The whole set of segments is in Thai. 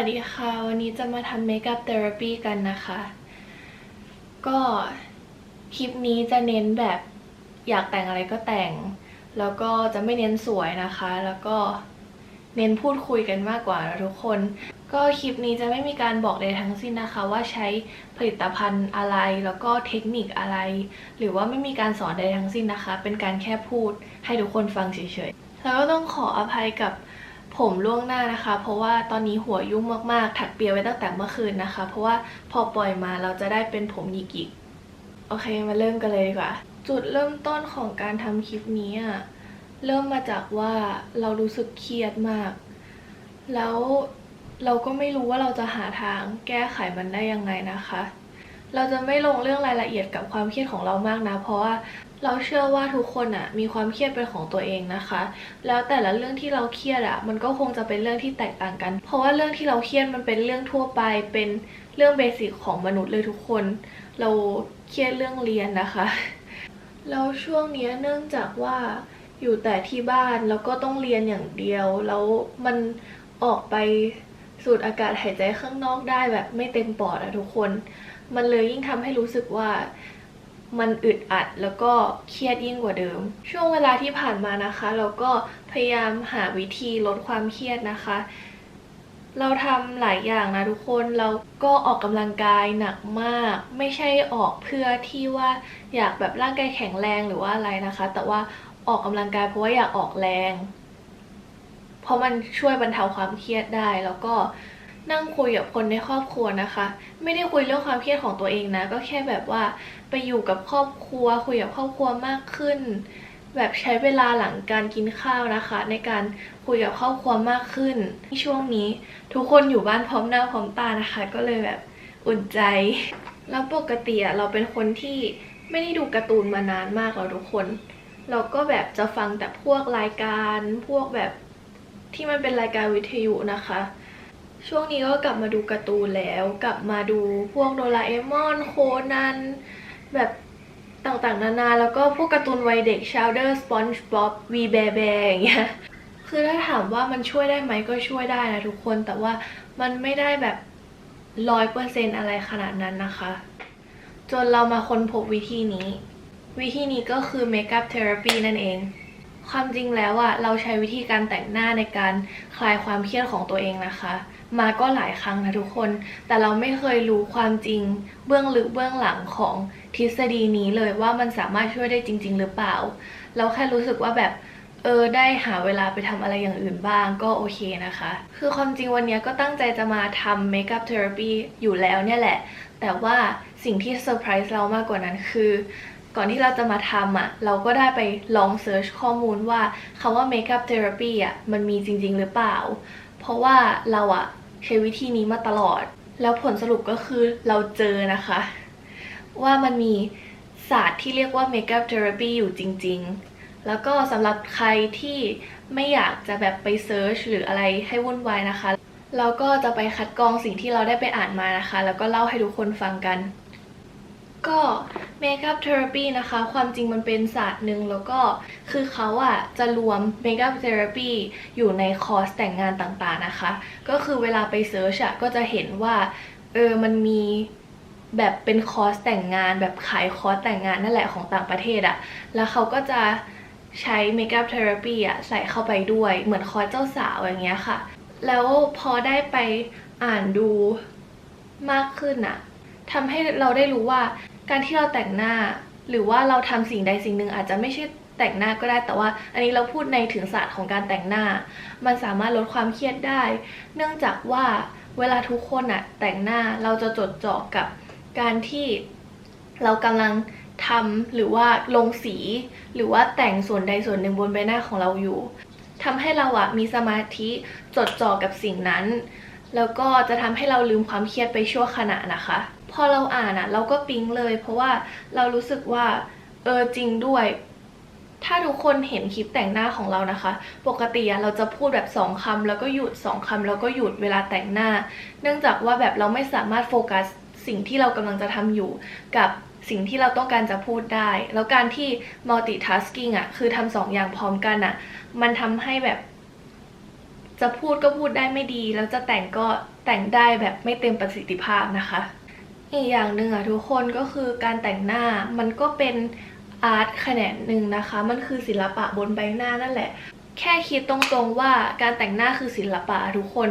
วัสดีค่ะ วันนี้จะมาทำเมคอัพเทอราปีกันนะคะ ก็คลิปนี้จะเน้นแบบอยากแต่งอะไรก็แต่ง แล้วก็จะไม่เน้นสวยนะคะ แล้วก็เน้นพูดคุยกันมากกว่าทุกคน ก็คลิปนี้จะไม่มีการบอกใดทั้งสิ้นนะคะ ว่าใช้ผลิตภัณฑ์อะไร แล้วก็เทคนิคอะไร หรือว่าไม่มีการสอนใดทั้งสิ้นนะคะ เป็นการแค่พูดให้ทุกคนฟังเฉยๆ แล้วก็ต้องขออภัยกับ ผมล่วงหน้านะคะ เพราะว่าตอนนี้หัวยุ่งมากๆ ถักเปียไว้ตั้งแต่เมื่อคืนนะคะ เพราะว่าพอปล่อยมาเราจะได้เป็นผมหยิกๆโอเคมาเริ่มกันเลยดีกว่า จุดเริ่มต้นของการทำคลิปนี้อะเริ่มมาจากว่าเรารู้สึกเครียดมาก แล้วเราก็ไม่รู้ว่าเราจะหาทางแก้ไขมันได้ยังไงนะคะ เราจะไม่ลงเรื่องรายละเอียดกับความเครียดของเรามากนะ เพราะว่า เราเชื่อว่าทุกคนอะมีความเครียดเป็นของตัวเองนะคะ แล้วแต่ละเรื่องที่เราเครียดอะมันก็คงจะเป็นเรื่องที่แตกต่างกัน เพราะว่าเรื่องที่เราเครียดมันเป็นเรื่องทั่วไป เป็นเรื่องเบสิกของมนุษย์เลยทุกคน เราเครียดเรื่องเรียนนะคะแล้วช่วงนี้เนื่องจากว่าอยู่แต่ที่บ้านแล้วก็ต้องเรียนอย่างเดียว แล้วมันออกไปสูดอากาศหายใจข้างนอกได้แบบไม่เต็มปอดอะทุกคน มันเลยยิ่งทำให้รู้สึกว่า มันอึดอัดแล้วก็เครียดยิ่งกว่าเดิม ช่วงเวลาที่ผ่านมานะคะ เราก็พยายามหาวิธีลดความเครียดนะคะ เราทำหลายอย่างนะทุกคนเราก็ออกกำลังกายหนักมาก ไม่ใช่ออกเพื่อที่ว่าอยากแบบร่างกายแข็งแรงหรือว่าอะไรนะคะ แต่ว่าออกกำลังกายเพราะว่าอยากออกแรง เพราะมันช่วยบรรเทาความเครียดได้แล้วก็ นั่งคุยกับคนในครอบครัวนะคะ ไม่ได้คุยเรื่องความเครียดของตัวเองนะ ก็แค่แบบว่าไปอยู่กับครอบครัว คุยกับครอบครัวมากขึ้น แบบใช้เวลาหลังการกินข้าวนะคะ ในการคุยกับครอบครัวมากขึ้นช่วงนี้ ทุกคนอยู่บ้านพร้อมหน้าพร้อมตานะคะ ก็เลยแบบอุ่นใจ แล้วปกติอะเราเป็นคนที่ไม่ได้ดูการ์ตูนมานานมากแล้วทุกคน เราก็แบบจะฟังแต่พวกรายการพวกแบบที่มันเป็นรายการวิทยุนะคะ ช่วงนี้ก็กลับมาดูการ์ตูนแล้ว กลับมาดูพวกโดราเอมอนโคนันแบบต่างๆ นานา แล้วก็พวกการ์ตูนวัยเด็กชาวเดอร์สปอนจ์บ๊อบวีแบแบอย่างเงี้ยคือถ้าถามว่ามันช่วยได้ไหมก็ช่วยได้นะทุกคนแต่ว่ามันไม่ได้แบบร้อยเปอร์เซนอะไรขนาดนั้นนะคะ จนเรามาค้นพบวิธีนี้ วิธีนี้ก็คือ Makeup Therapy นั่นเอง ความจริงแล้วอะเราใช้วิธีการแต่งหน้าในการคลายความเครียดของตัวเองนะคะ มาก็หลายครั้งนะทุกคน แต่เราไม่เคยรู้ความจริง เบื้องลึกเบื้องหลังของทฤษฎีนี้เลยว่ามันสามารถช่วยได้จริง ๆ หรือเปล่า เราแค่รู้สึกว่าแบบเออได้หาเวลาไปทำอะไรอย่างอื่นบ้างก็โอเคนะคะ คือความจริงวันนี้ก็ตั้งใจจะมาทำ Makeup Therapy อยู่แล้วเนี่ยแหละ แต่ว่าสิ่งที่เซอร์ไพรส์เรามากกว่านั้นคือ ก่อนที่เราจะมาทำอะ เราก็ได้ไปลองเซิร์ชข้อมูลว่าคำว่า Makeup Therapy อะมันมีจริง ๆ หรือเปล่า เพราะว่าเราอะ ใช้วิธีนี้มาตลอด แล้วผลสรุปก็คือเราเจอนะคะ ว่ามันมีศาสตร์ที่เรียกว่า Makeup Therapy อยู่จริง ๆ แล้วก็สำหรับใครที่ไม่อยากจะแบบไปเซิร์ชหรืออะไรให้วุ่นวายนะคะ เราก็จะไปคัดกรองสิ่งที่เราได้ไปอ่านมานะคะ แล้วก็เล่าให้ทุกคนฟังกัน ก็ Makeup Therapy นะคะ ความจริงมันเป็นศาสตร์หนึ่งแล้วก็คือเขาอะจะรวม Makeup Therapy อยู่ในคอร์สแต่งงานต่างๆนะคะ ก็คือเวลาไปเซิร์ชอะก็จะเห็นว่า เออมันมีแบบเป็นคอร์สแต่งงานแบบขายคอร์สแต่งงานนั่นแหละของต่างประเทศอะแล้วเขาก็จะใช้ Makeup Therapy อะใส่เข้าไปด้วยเหมือนคอร์สเจ้าสาวอย่างเงี้ยค่ะ แล้วพอได้ไปอ่านดูมากขึ้นอะ ทำให้เราได้รู้ว่าการที่เราแต่งหน้า หรือว่าเราทำสิ่งใดสิ่งหนึ่งอาจจะไม่ใช่แต่งหน้าก็ได้แต่ว่า อันนี้เราพูดในถึงศาสตร์ของการแต่งหน้า มันสามารถลดความเครียดได้ เนื่องจากว่าเวลาทุกคนอะแต่งหน้าเราจะจดจ่อกับการที่เรากำลังทำหรือว่าลงสี หรือว่าแต่งส่วนใดส่วนหนึ่งบนใบหน้าของเราอยู่ทำให้เราอะมีสมาธิจดจ่อกับสิ่งนั้น แล้วก็จะทำให้เราลืมความเครียดไปชั่วขณะนะคะ อเราอ่านอะเราก็ปิ๊งเลย เพราะว่าเรารู้สึกว่าเออจริงด้วย ถ้าทุกคนเห็นคลิปแต่งหน้าของเรานะคะ ปกติอะเราจะพูดแบบสองคำแล้วก็หยุดสองคำแล้วก็หยุดเวลาแต่งหน้า เนื่องจากว่าแบบเราไม่สามารถโฟกัสสิ่งที่เรากำลังจะทำอยู่กับสิ่งที่เราต้องการจะพูดได้ แล้วการที่ multitasking อะคือทำสองอย่างพร้อมกันอะมันทำให้แบบ จะพูดก็พูดได้ไม่ดี แล้วจะแต่งก็แต่งได้แบบไม่เต็มประสิทธิภาพนะคะ อีกอย่างหนึ่งอะทุกคนก็คือการแต่งหน้ามันก็เป็นอาร์ตแขนงหนึ่งนะคะ มันคือศิลปะบนใบหน้านั่นแหละ แค่คิดตรงๆว่าการแต่งหน้าคือศิลปะทุกคน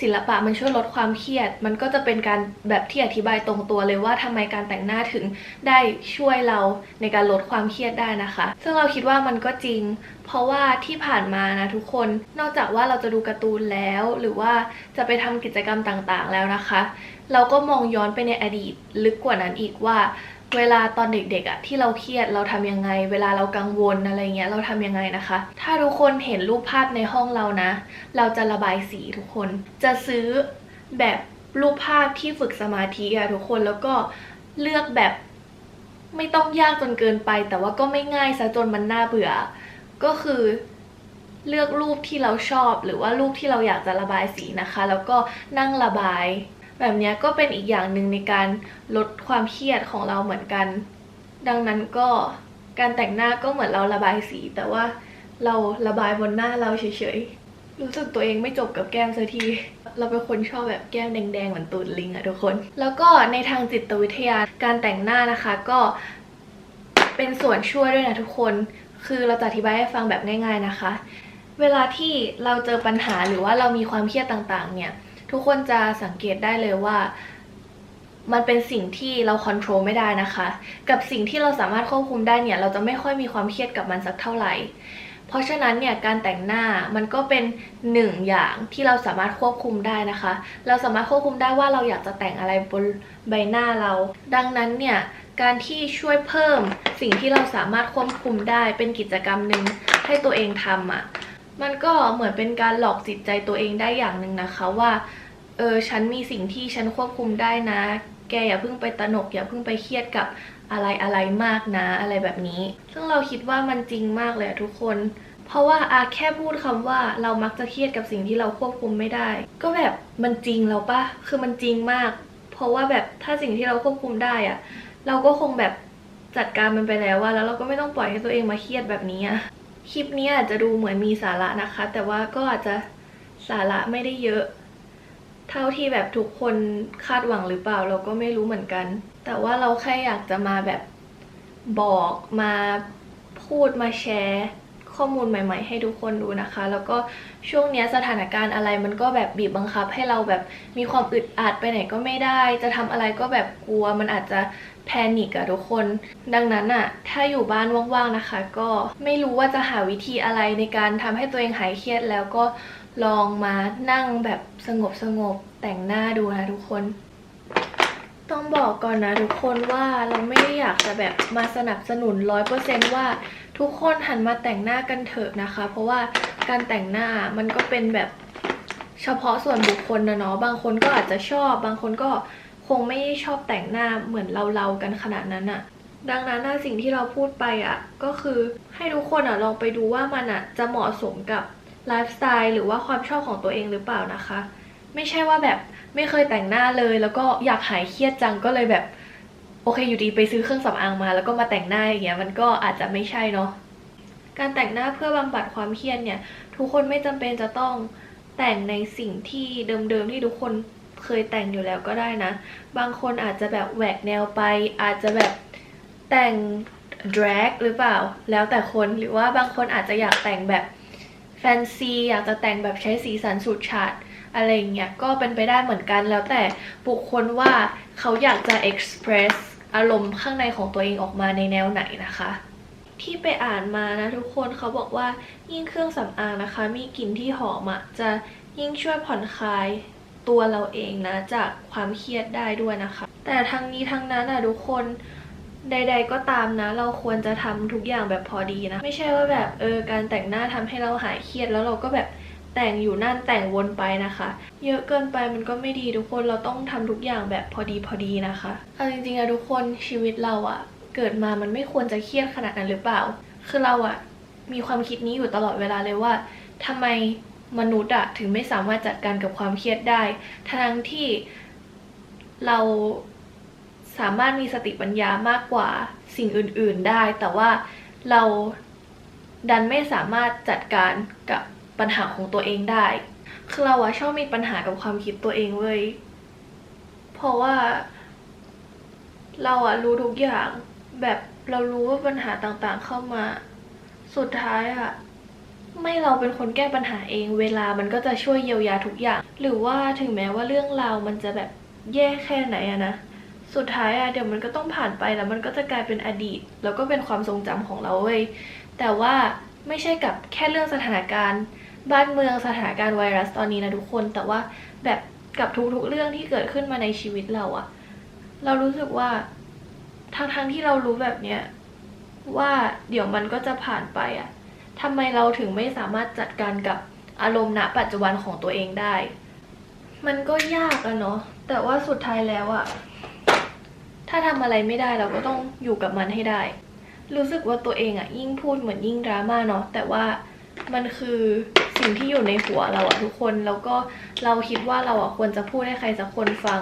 ศิลปะมันช่วยลดความเครียด มันก็จะเป็นการแบบที่อธิบายตรงตัวเลยว่าทำไมการแต่งหน้าถึงได้ช่วยเราในการลดความเครียดได้นะคะ ซึ่งเราคิดว่ามันก็จริง เพราะว่าที่ผ่านมานะทุกคน นอกจากว่าเราจะดูการ์ตูนแล้ว หรือว่าจะไปทำกิจกรรมต่างๆแล้วนะคะ เราก็มองย้อนไปในอดีตลึกกว่านั้นอีกว่า เวลาตอนเด็กๆอะที่เราเครียดเราทำยังไง เวลาเรากังวลอะไรเงี้ยเราทำยังไงนะคะ ถ้าทุกคนเห็นรูปภาพในห้องเรานะ เราจะระบายสีทุกคน จะซื้อแบบรูปภาพที่ฝึกสมาธิอะทุกคนแล้วก็เลือกแบบไม่ต้องยากจนเกินไป แต่ว่าก็ไม่ง่ายซะจนมันน่าเบื่อ ก็คือเลือกรูปที่เราชอบ หรือว่ารูปที่เราอยากจะระบายสีนะคะ แล้วก็นั่งระบาย แบบนี้ก็เป็นอีกอย่างหนึ่งในการลดความเครียดของเราเหมือนกัน ดังนั้นก็การแต่งหน้าก็เหมือนเราระบายสี แต่ว่าเราระบายบนหน้าเราเฉยๆ รู้สึกตัวเองไม่จบกับแก้มสักที เราเป็นคนชอบแบบแก้มแดงๆ เหมือนตูดลิงอะทุกคน แล้วก็ในทางจิตวิทยาการแต่งหน้านะคะก็เป็นส่วนช่วยด้วยนะทุกคน คือเราจะอธิบายให้ฟังแบบง่าย ๆนะคะ เวลาที่เราเจอปัญหาหรือว่าเรามีความเครียดต่างๆ เนี่ย ทุกคนจะสังเกตได้เลยว่า มันเป็นสิ่งที่เราควบคุมไม่ได้นะคะ กับสิ่งที่เราสามารถควบคุมได้เนี่ย เราจะไม่ค่อยมีความเครียดกับมันสักเท่าไหร่ เพราะฉะนั้นเนี่ยการแต่งหน้ามันก็เป็นหนึ่งอย่างที่เราสามารถควบคุมได้นะคะ เราสามารถควบคุมได้ว่าเราอยากจะแต่งอะไรบนใบหน้าเรา ดังนั้นเนี่ยการที่ช่วยเพิ่มสิ่งที่เราสามารถควบคุมได้เป็นกิจกรรมหนึ่งให้ตัวเองทำอะมันก็เหมือนเป็นการหลอกจิตใจตัวเองได้อย่างหนึ่งนะคะว่า เออฉันมีสิ่งที่ฉันควบคุมได้นะ แกอย่าเพิ่งไปตระหนกอย่าเพิ่งไปเครียดกับอะไรอะไรมากนะอะไรแบบนี้ ซึ่งเราคิดว่ามันจริงมากเลยทุกคน เพราะว่าอาแค่พูดคำว่าเรามักจะเครียดกับสิ่งที่เราควบคุมไม่ได้ ก็แบบมันจริงแล้วปะคือมันจริงมาก เพราะว่าแบบถ้าสิ่งที่เราควบคุมได้อะเราก็คงแบบจัดการมันไปแล้วว่าแล้วเราก็ไม่ต้องปล่อยให้ตัวเองมาเครียดแบบนี้อะคลิปนี้อาจจะดูเหมือนมีสาระนะคะ แต่ว่าก็อาจจะสาระไม่ได้เยอะ เท่าที่แบบทุกคนคาดหวังหรือเปล่า เราก็ไม่รู้เหมือนกัน แต่ว่าเราแค่อยากจะมาแบบบอกมาพูดมาแชร์ข้อมูลใหม่ ๆ ให้ทุกคนดูนะคะ แล้วก็ช่วงนี้สถานการณ์อะไรมันก็แบบบีบบังคับ ให้เราแบบมีความอึดอัดไปไหนก็ไม่ได้ จะทำอะไรก็แบบกลัว มันอาจจะแพนิคอะทุกคน ดังนั้นอะถ้าอยู่บ้านว่างๆนะคะ ก็ไม่รู้ว่าจะหาวิธีอะไรในการทำให้ตัวเองหายเครียดแล้วก็ ลองมานั่งแบบสงบๆแต่งหน้าดูนะทุกคน ต้องบอกก่อนนะทุกคนว่าเราไม่ได้อยากจะแบบมาสนับสนุนร้อยเปอร์เซนต์ว่าทุกคนหันมาแต่งหน้ากันเถอะนะคะ เพราะว่าการแต่งหน้ามันก็เป็นแบบเฉพาะส่วนบุคคลนะเนาะบางคนก็อาจจะชอบ บางคนก็คงไม่ชอบแต่งหน้าเหมือนเราๆกันขนาดนั้นอะดังนั้นสิ่งที่เราพูดไปอะก็คือให้ทุกคนอะลองไปดูว่ามันอะจะเหมาะสมกับ ไลฟ์สไตล์หรือว่าความชอบของตัวเองหรือเปล่านะคะ ไม่ใช่ว่าแบบไม่เคยแต่งหน้าเลย แล้วก็อยากหายเครียดจังก็เลยแบบโอเคอยู่ดีไปซื้อเครื่องสำอางมา แล้วก็มาแต่งหน้าอย่างเงี้ยมันก็อาจจะไม่ใช่เนาะการแต่งหน้าเพื่อบำบัดความเครียดเนี่ย ทุกคนไม่จำเป็นจะต้องแต่งในสิ่งที่เดิมๆที่ทุกคนเคยแต่งอยู่แล้วก็ได้นะ บางคนอาจจะแบบแหวกแนวไป อาจจะแบบแต่ง drag หรือเปล่า แล้วแต่คนหรือว่าบางคนอาจจะอยากแต่งแบบ แฟนซีอยากจะแต่งแบบใช้สีสันสุดฉาดอะไรเงี้ยก็เป็นไปได้เหมือนกันแล้วแต่บุคคลว่าเขาอยากจะ express อารมณ์ข้างในของตัวเองออกมาในแนวไหนนะคะ ที่ไปอ่านมานะทุกคนเขาบอกว่ายิ่งเครื่องสำอางนะคะ มีกลิ่นที่หอมอะ่ะจะยิ่งช่วยผ่อนคลายตัวเราเองนะ จากความเครียดได้ด้วยนะคะ แต่ทั้งนี้ทั้งนั้นอะทุกคน ใด ๆ ก็ตามนะ เราควรจะทำทุกอย่างแบบพอดีนะ ไม่ใช่ว่าแบบเออการแต่งหน้าทำให้เราหายเครียดแล้วเราก็แบบแต่งอยู่นั่นแต่งวนไปนะคะ เยอะเกินไปมันก็ไม่ดีทุกคนเราต้องทำทุกอย่างแบบพอดีพอดีนะคะเอาจริงๆอะทุกคนชีวิตเราอะเกิดมามันไม่ควรจะเครียดขนาดนั้นหรือเปล่า คือเราอะมีความคิดนี้อยู่ตลอดเวลาเลยว่าทำไมมนุษย์อะถึงไม่สามารถจัดการกับความเครียดได้ ทั้งที่เรา สามารถมีสติปัญญามากกว่าสิ่งอื่น ๆได้ แต่ว่าเราดันไม่สามารถจัดการกับปัญหาของตัวเองได้ คือเราอะชอบมีปัญหากับความคิดตัวเองเว้ย เพราะว่า เราอะรู้ทุกอย่าง แบบเรารู้ว่าปัญหาต่างๆเข้ามา สุดท้ายอะไม่เราเป็นคนแก้ปัญหาเอง เวลามันก็จะช่วยเยียวยาทุกอย่าง หรือว่าถึงแม้ว่าเรื่องราวมันจะแบบแย่แค่ไหนอะนะ สุดท้ายอะเดี๋ยวมันก็ต้องผ่านไปแล้วมันก็จะกลายเป็นอดีต แล้วก็เป็นความทรงจำของเราเว้ยแต่ว่าไม่ใช่กับแค่เรื่องสถานการณ์ บ้านเมืองสถานการณ์ไวรัสตอนนี้นะทุกคน แต่ว่าแบบกับทุกๆเรื่องที่เกิดขึ้นมาในชีวิตเราอะเรารู้สึกว่าทั้งๆที่เรารู้แบบเนี้ยว่าเดี๋ยวมันก็จะผ่านไปอะทำไมเราถึงไม่สามารถจัดการกับอารมณ์ณปัจจุบันของตัวเองได้ มันก็ยากอะเนาะแต่ว่าสุดท้ายแล้วอะ ถ้าทำอะไรไม่ได้เราก็ต้องอยู่กับมันให้ได้ รู้สึกว่าตัวเองอะยิ่งพูดเหมือนยิ่งดราม่าเนาะแต่ว่ามันคือสิ่งที่อยู่ในหัวเราอะทุกคนแล้วก็เราคิดว่าเราอะควรจะพูดให้ใครสักคนฟัง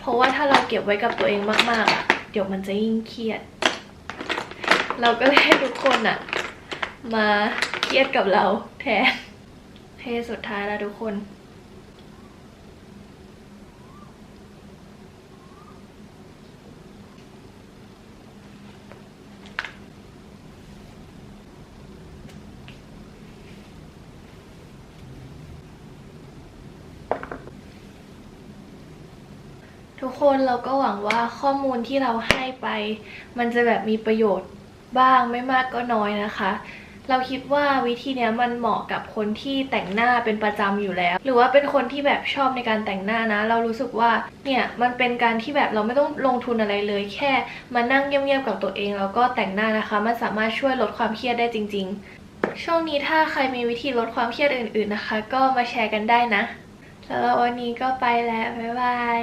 เพราะว่าถ้าเราเก็บไว้กับตัวเองมากๆอะเดี๋ยวมันจะยิ่งเครียด เราก็เลยให้ทุกคนอะมาเครียดกับเราแทนเคสุดท้ายแล้วทุกคน คนเราก็หวังว่าข้อมูลที่เราให้ไป มันจะแบบมีประโยชน์บ้างไม่มากก็น้อยนะคะ เราคิดว่าวิธีนี้มันเหมาะกับคนที่แต่งหน้าเป็นประจำอยู่แล้ว หรือว่าเป็นคนที่แบบชอบในการแต่งหน้านะ เรารู้สึกว่าเนี่ยมันเป็นการที่แบบเราไม่ต้องลงทุนอะไรเลย แค่มานั่งเงียบๆกับตัวเองแล้วก็แต่งหน้านะคะ มันสามารถช่วยลดความเครียดได้จริง ๆ ช่วงนี้ถ้าใครมีวิธีลดความเครียดอื่น ๆนะคะ ก็มาแชร์กันได้นะแล้ววันนี้ก็ไปแล้ว บ๊ายบาย